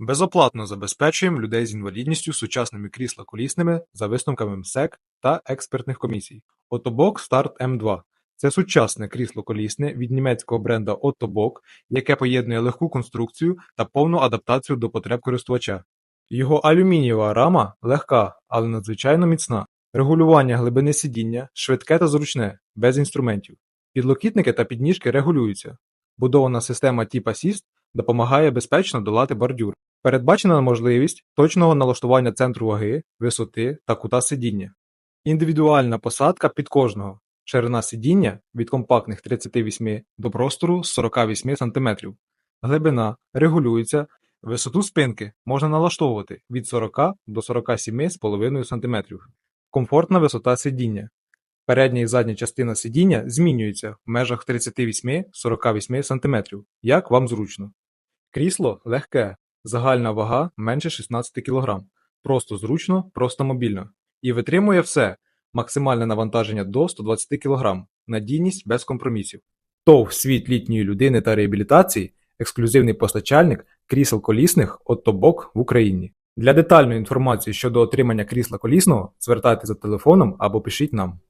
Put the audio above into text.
Безоплатно забезпечуємо людей з інвалідністю сучасними крісла-колісними за висновками МСЕК та експертних комісій. Отобок Старт М2 – це сучасне крісло-колісне від німецького бренда Оттобок, яке поєднує легку конструкцію та повну адаптацію до потреб користувача. Його алюмінієва рама легка, але надзвичайно міцна. Регулювання глибини сидіння швидке та зручне, без інструментів. Підлокітники та підніжки регулюються. Будована система Tip Assist допомагає безпечно долати бордюр. Передбачена можливість точного налаштування центру ваги, висоти та кута сидіння. Індивідуальна посадка під кожного. Ширина сидіння від компактних 38 до простору 48 см. Глибина регулюється. Висоту спинки можна налаштовувати від 40 до 47,5 см. Комфортна висота сидіння. Передня і задня частина сидіння змінюється в межах 38-48 см, як вам зручно. Крісло легке, загальна вага менше 16 кг. Просто зручно, просто мобільно. І витримує все. Максимальне навантаження до 120 кг. Надійність без компромісів. ТОВ «Світ літньої людини та реабілітації ексклюзивний постачальник крісел колісних «Оттобок» в Україні. Для детальної інформації щодо отримання крісла колісного звертайтеся за телефоном або пишіть нам.